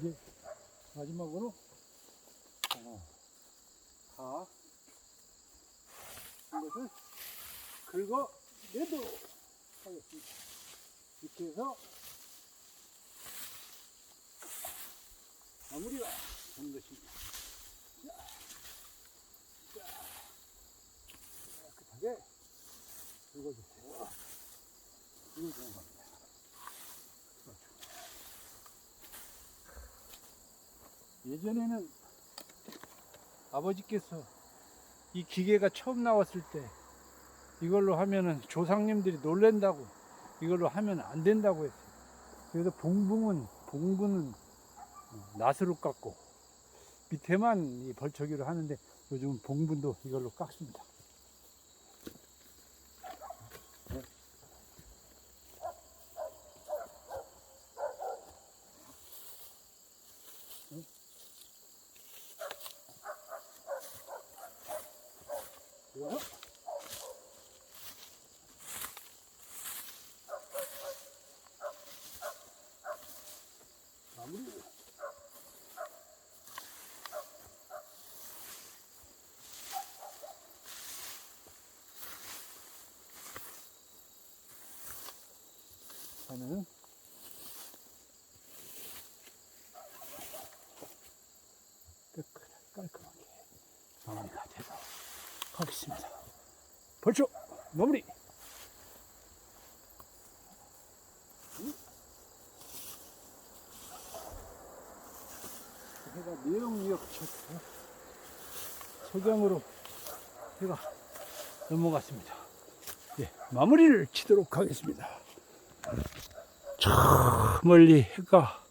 이제 마지막으로 어, 다 이것을 긁어 내도록 하겠습니다. 이렇게 해서 마무리가 되는 것입니다. 자, 자, 깨끗하게 긁어주세요. 이걸 좋은 겁니다. 그렇죠. 예전에는 아버지께서 이 기계가 처음 나왔을 때 이걸로 하면은 조상님들이 놀랜다고 이걸로 하면 안 된다고 했어요. 그래서 봉붕은 봉분은 낫으로 깎고 밑에만 이 벌초기로 하는데 요즘은 봉분도 이걸로 깎습니다. 그 마무리. 하면 깨끗하게 깔끔하게 마무리가 돼서 하겠습니다. 벌써 마무리. 해가 내용력 석양으로 해가 넘어갔습니다. 예, 마무리를 치도록 하겠습니다. 저 멀리 해가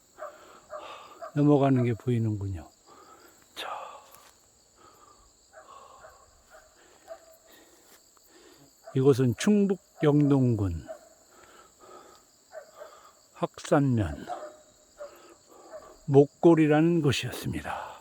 넘어가는 게 보이는군요. 이곳은 충북 영동군 학산면 목골이라는 곳이었습니다.